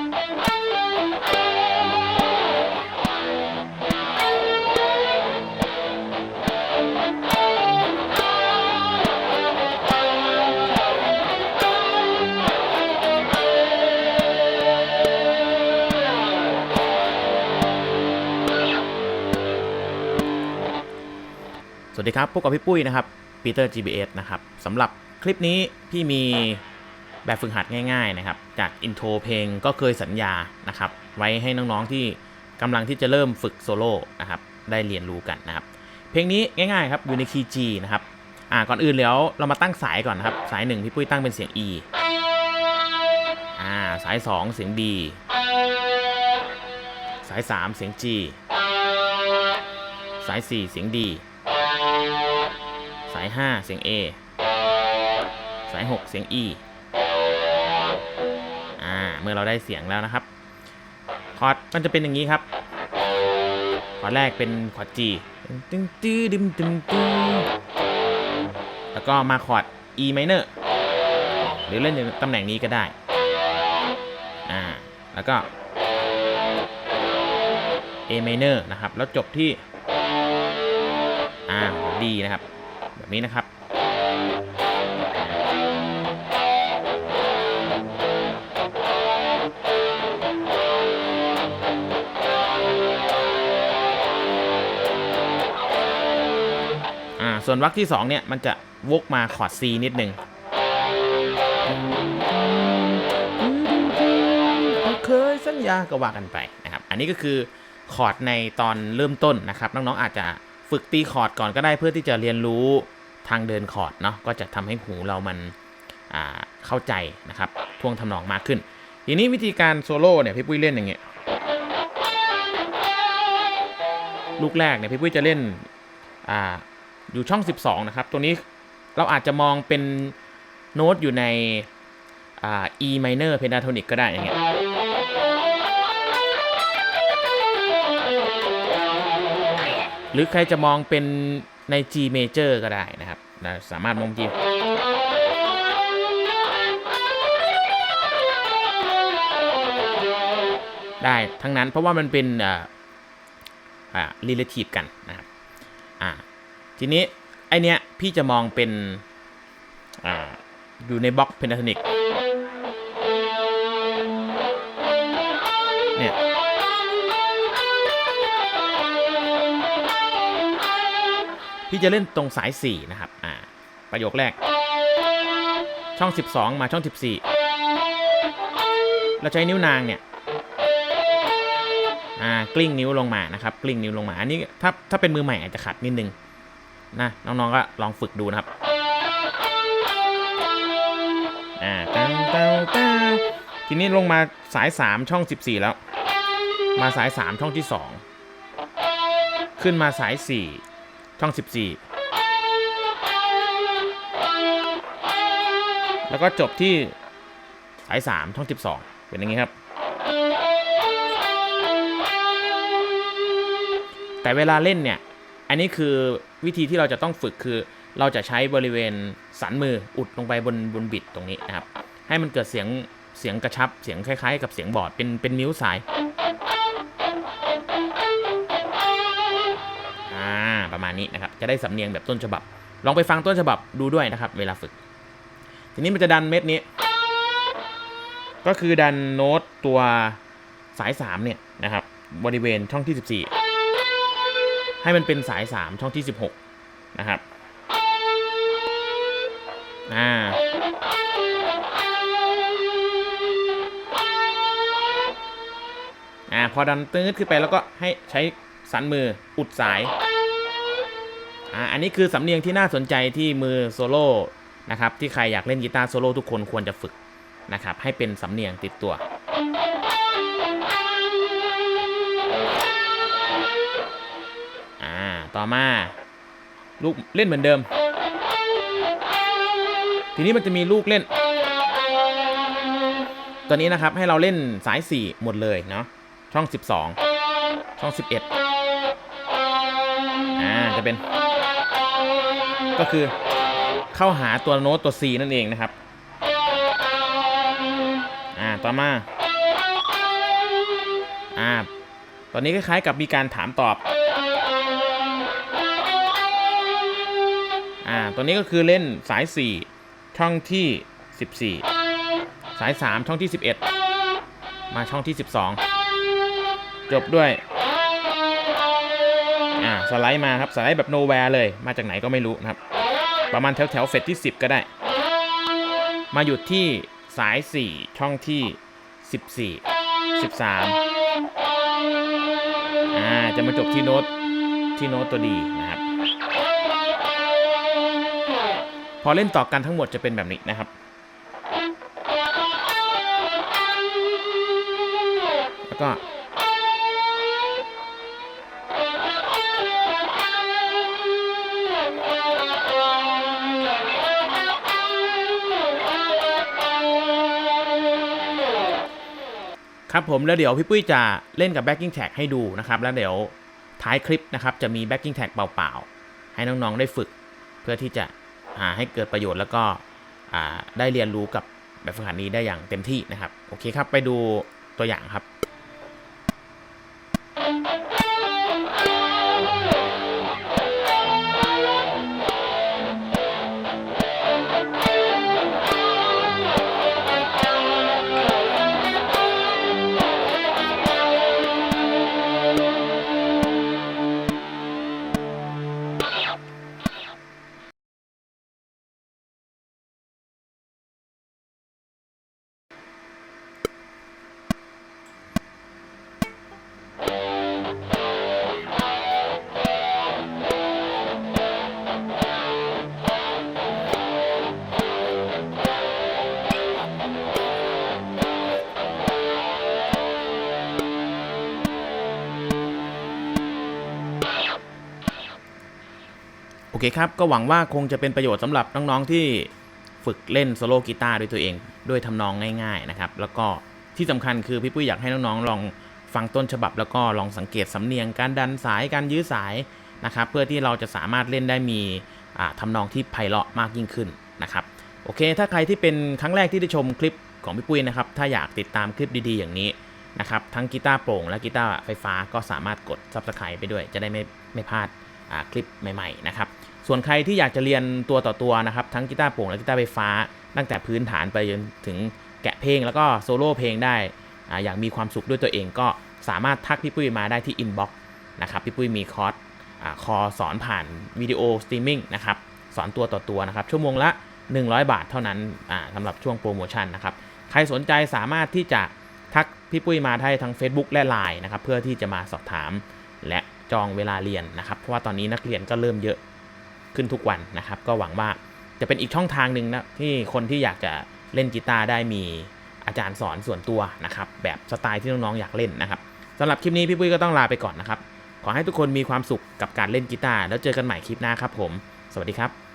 สวัสดีครับพบกับพี่ปุ้ยนะครับปีเตอร์ GBS นะครับสำหรับคลิปนี้พี่มี แบบฝึกหัดง่ายๆนะครับ จากอินโทรเพลงก็เคยสัญญานะครับ ไว้ให้น้องๆที่กำลังที่จะเริ่มฝึกโซโล่นะครับได้เรียนรู้กันนะครับ เพลงนี้ง่ายๆครับอยู่ในคีย์ G นะครับอ่าก่อนอื่นแล้วเรามาตั้งสายก่อนนะครับ สายหนึ่งพี่ปุ้ยตั้งเป็นเสียง E อ่าสาย 2 เสียง D สาย 3 เสียง G สาย 4 เสียง D สาย 5 เสียง A สาย 6 เสียง E อ่าเมื่อเราได้เสียงแล้วนะครับคอร์ดมันจะเป็นอย่างนี้ครับคอร์ดแรกเป็นคอร์ด G ตึ้งตื้อดึมตึ้งตื้อแล้วก็มาคอร์ด E minor หรือเล่นในตำแหน่งนี้ก็ได้อ่าแล้วก็ A minor นะครับ แล้วจบที่อ่า D นะครับ แบบนี้นะครับ ส่วนวรรคที่2เนี่ยมันจะวกมาคอร์ด C นิดนึงเคยสัญญาก็ว่ากันไปนะครับ อันนี้ก็คือคอร์ดในตอนเริ่มต้นนะครับ น้องๆอาจจะฝึกตีคอร์ดก่อนก็ได้เพื่อที่จะเรียนรู้ทางเดินคอร์ดเนาะก็จะทำให้หูเรามันเข้าใจนะครับท่วงทำนองมากขึ้น ทีนี้วิธีการโซโล่เนี่ยพี่ปุ้ยเล่นอย่างเงี้ยลูกแรกเนี่ยพี่ปุ้ยจะเล่น อยู่ช่อง 12 นะครับ ตัวนี้เราอาจจะมองเป็นโน้ตอยู่ในอ่า E minor pentatonic ก็ได้อย่างเงี้ยหรือใครจะมองเป็นใน G major ก็ได้นะครับนะสามารถมอง G ได้ทั้งนั้นเพราะว่ามันเป็นอ่าอ่า relative กันนะครับอ่า ทีนี้ไอเนี้ยพี่จะมองเป็นอ่าอยู่ในบล็อกเพนทาทนิกเนี่ยพี่จะเล่นตรงสาย 4 นะครับ อ่า ประโยคแรก ช่อง 12 มาช่อง 14 เราใช้นิ้วนางเนี่ย อ่า กลิ้งนิ้วลงมานะครับ กลิ้งนิ้วลงมา อันนี้ถ้าถ้าเป็นมือใหม่อาจจะขัดนิดนึง นะน้องๆก็ลองฝึกดูนะครับอ่าตังตังตังทีนี้ลงมาสาย 3 ช่อง 14 แล้ว มาสาย 3 ช่องที่ 2 ขึ้นมาสาย 4 ช่อง 14 แล้วก็จบที่สาย 3 ช่อง 12 เป็นอย่างนี้ครับแต่เวลาเล่นเนี่ย อันนี้คือวิธีที่เราจะต้องฝึกคือ เราจะใช้บริเวณสันมืออุดลงไปบนบนบิดตรงนี้นะครับ ให้มันเกิดเสียงเสียงกระชับเสียงคล้าย ๆ กับเสียงบอร์ดเป็นเป็นนิ้วสายอ่าประมาณนี้นะครับจะได้สำเนียงแบบต้นฉบับ ลองไปฟังต้นฉบับดูด้วยนะครับ เวลาฝึก ทีนี้มันจะดันเม็ดนี้ ก็คือดันโน้ตตัวสาย3เนี่ยนะครับบริเวณช่องที่ 14 ให้มันเป็นสาย 3 ช่องที่ 16 นะครับ อ่า อ่า พอดันตื้ดขึ้นไปแล้วก็ให้ใช้สันมืออุดสาย อ่า อันนี้คือสำเนียงที่น่าสนใจที่มือโซโล่นะครับ ที่ใครอยากเล่นกีตาร์โซโล่ทุกคนควรจะฝึกนะครับ ให้เป็นสำเนียงติดตัว ต่อมา ลูกเล่นเหมือนเดิม ทีนี้มันจะมีลูกเล่น ตัวนี้นะครับให้เราเล่นสาย 4 หมดเลยเนาะช่อง 12 ช่อง 11 อ่าจะเป็น ก็คือเข้าหาตัวโน้ตตัว C นั่นเองนะครับ อ่าต่อมา อ่าตอนนี้คล้ายๆกับมีการถามตอบ อ่าตัวนี้ก็คือเล่นสาย 4 ช่องที่ 14 สาย 3 ช่องที่ 11 มาช่องที่ 12 จบด้วย อ่าสไลด์มาครับ สไลด์แบบโนแวร์เลย มาจากไหนก็ไม่รู้นะครับ ประมาณแถวแถวเฟสที่ 10 ก็ได้ มาหยุดที่สาย 4 ช่องที่ 14 13 อ่า จะมาจบที่โน้ตที่โน้ตตัวดี พอเล่นต่อกันทั้งหมดจะเป็นแบบนี้นะครับ แล้วก็ ครับผมแล้วเดี๋ยวพี่ปุ้ยจะเล่นกับ backing tag ให้ดูนะครับ แล้วเดี๋ยวท้ายคลิปนะครับ จะมี backing tag เปล่าๆ ให้น้องๆได้ฝึกเพื่อที่จะ ให้เกิดประโยชน์แล้วก็ได้เรียนรู้กับแบบฝึกหัดนี้ได้อย่างเต็มที่นะครับ โอเคครับ ไปดูตัวอย่างครับ เคครับ ก็หวังว่าคงจะเป็นประโยชน์สำหรับน้องๆที่ฝึกเล่นโซโล่กีตาร์ด้วยตัวเอง ด้วยทำนองง่ายๆนะครับ แล้วก็ที่สำคัญคือพี่ปุ้ยอยากให้น้องๆลองฟังต้นฉบับ แล้วก็ลองสังเกตสำเนียงการดันสายการยื้อสายนะครับ เพื่อที่เราจะสามารถเล่นได้มีอ่าทำนองที่ไพเราะมากยิ่งขึ้นนะครับ โอเค ถ้าใครที่เป็นครั้งแรกที่ได้ชมคลิปของพี่ปุ้ยนะครับ ถ้าอยากติดตามคลิปดีๆ อย่างนี้นะครับทั้งกีตาร์โปร่งและกีตาร์ไฟฟ้าก็สามารถกด Subscribe ไปด้วย จะได้ไม่ไม่พลาดคลิปใหม่ ๆ นะครับ ส่วนใครที่อยากจะเรียนตัวต่อตัวนะครับ ทั้งกีตาร์โปร่งและกีตาร์ไฟฟ้า ตั้งแต่พื้นฐานไปจนถึงแกะเพลงแล้วก็โซโล่เพลงได้ออย่างมีความสุขด้วยตัวเองก็สามารถทักพี่ปุ้ยมาได้ที่อินบ็อกซ์นะครับพี่ปุ้ยมีคอร์สอคอร์สอนผ่านวิดีโอสตรีมมิ่งนะครับสอนตัวต่อตัวนะครับชั่วโมงละ 100 บาทเท่านั้นอ่าสำหรับช่วงโปรโมชั่นนะครับใครสนใจสามารถที่จะทักพี่ปุ้ยมาได้ทั้ง Facebook และ Line นะครับเพื่อที่จะมาสอบถาม และจองเวลาเรียนนะครับเพราะว่าตอนนี้นักเรียนก็เริ่มเยอะ ขึ้นทุกวันนะครับ ก็หวังว่าจะเป็นอีกช่องทางหนึ่งนะที่คนที่อยากจะเล่นกีตาร์ได้มีอาจารย์สอนส่วนตัวนะครับ แบบสไตล์ที่น้องๆอยากเล่นนะครับสำหรับคลิปนี้พี่ปุ้ยก็ต้องลาไปก่อนนะครับ ขอให้ทุกคนมีความสุขกับการเล่นกีตาร์แล้วเจอกันใหม่คลิปหน้าครับผม สวัสดีครับ